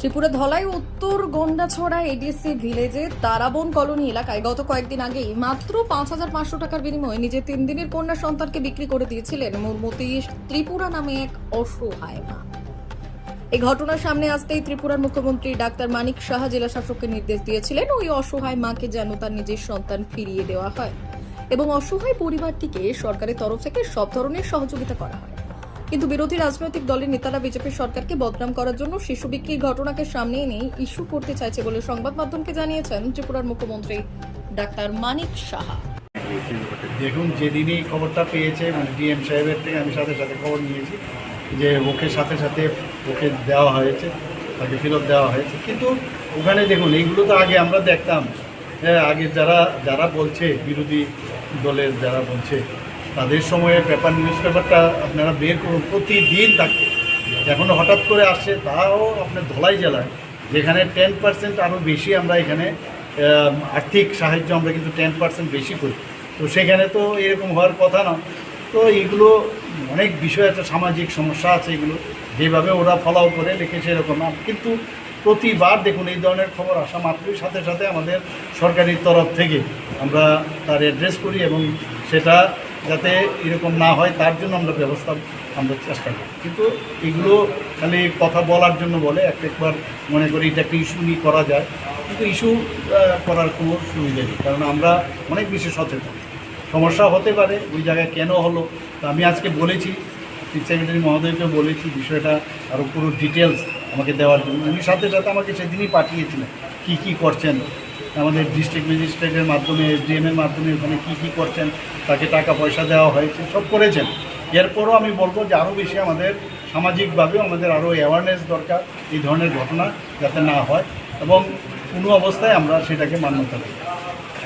ত্রিপুরা ধলাই উত্তর গন্ডাছড়া এডিসি ভিলেজে তারাবন কলোনি এলাকায় গত কয়েকদিন আগেই মাত্র পাঁচ হাজার পাঁচশো টাকার বিনিময়ে নিজের তিন দিনের কন্যা সন্তানকে বিক্রি করে দিয়েছিলেন মূর্মতি ত্রিপুরা নামে এক অসহায় মা। এই ঘটনার সামনে আসতেই ত্রিপুরার মুখ্যমন্ত্রী ডাক্তার মানিক সাহা জেলা শাসককে নির্দেশ দিয়েছিলেন ওই অসহায় মাকে যেন তার নিজের সন্তান ফিরিয়ে দেওয়া হয় এবং অসহায় পরিবারটিকে সরকারের তরফ থেকে সব ধরনের সহযোগিতা করা হয়। কিন্তু বিরোধী রাজনৈতিক দলের নেতারা বিজেপি সরকারকে বদনাম করার জন্য শিশু বিক্রির ঘটনাকে সামনে এনে ইস্যু করতে চাইছে বলে সংবাদ মাধ্যমকে জানিয়েছেন ত্রিপুরার মুখ্যমন্ত্রী ডাক্তার মানিক সাহা। দেখুন, যেদিনই খবরটা পেয়েছে মানে ডিএম সাহেবের থেকে আমি সাথে সাথে খবর নিয়েছি যে ওকে সাথে সাথে ওকে দেওয়া হয়েছে তাকে ফেরত দেওয়া হয়েছে। কিন্তু ওখানে দেখুন, এইগুলো তো আগে আমরা দেখতাম। হ্যাঁ আগে যারা যারা বলছে, বিরোধী দলের যারা বলছে তাদের সময়ে পেপার, নিউজ পেপারটা আপনারা বের করুন প্রতিদিন থাকতো এখনও হঠাৎ করে আসছে তাও আপনার ধলাই জেলায়, যেখানে টেন পার্সেন্ট আরও বেশি আমরা এখানে আর্থিক সাহায্য আমরা কিন্তু টেন পার্সেন্ট বেশি করি। তো সেখানে তো এরকম হওয়ার কথা না। তো এইগুলো অনেক বিষয় আছে, সামাজিক সমস্যা আছে এগুলো। যেভাবে ওরা ফলাও করে লিখেছে এরকম না। কিন্তু প্রতিবার দেখুন, এই ধরনের খবর আসা মাত্রই সাথে সাথে আমাদের সরকারি তরফ থেকে আমরা তার অ্যাড্রেস করি এবং সেটা যাতে এরকম না হয়, তার জন্য আমরা ব্যবস্থা, আমরা চেষ্টা করি। কিন্তু এগুলো খালি কথা বলার জন্য বলে, এক একবার মনে করি এটা একটা ইস্যু নিয়ে করা যায়। কিন্তু ইস্যু করার কোনো সুবিধা নেই, কারণ আমরা অনেক বেশি সচেতন। সমস্যা হতে পারে, ওই জায়গায় কেন হলো? তা আমি আজকে বলেছি, চিফ সেক্রেটারি মহোদয়কে বলেছি, বিষয়টা আরও পুরো ডিটেলস আমাকে দেওয়ার জন্য। উনি সাথে সাথে আমাকে সেদিনই পাঠিয়েছিলেন, কী কী করছেন আমাদের ডিস্ট্রিক্ট ম্যাজিস্ট্রেটের মাধ্যমে এসডিএমের মাধ্যমে ওখানে কী কী করছেন, তাকে টাকা পয়সা দেওয়া হয়েছে, সব করেছেন। এরপরও আমি বলব যে আরও বেশি আমাদের সামাজিকভাবেও আমাদের আরও অ্যাওয়ারনেস দরকার এই ধরনের ঘটনা যাতে না হয় এবং কোনো অবস্থায় আমরা সেটাকে মান্যতা দিই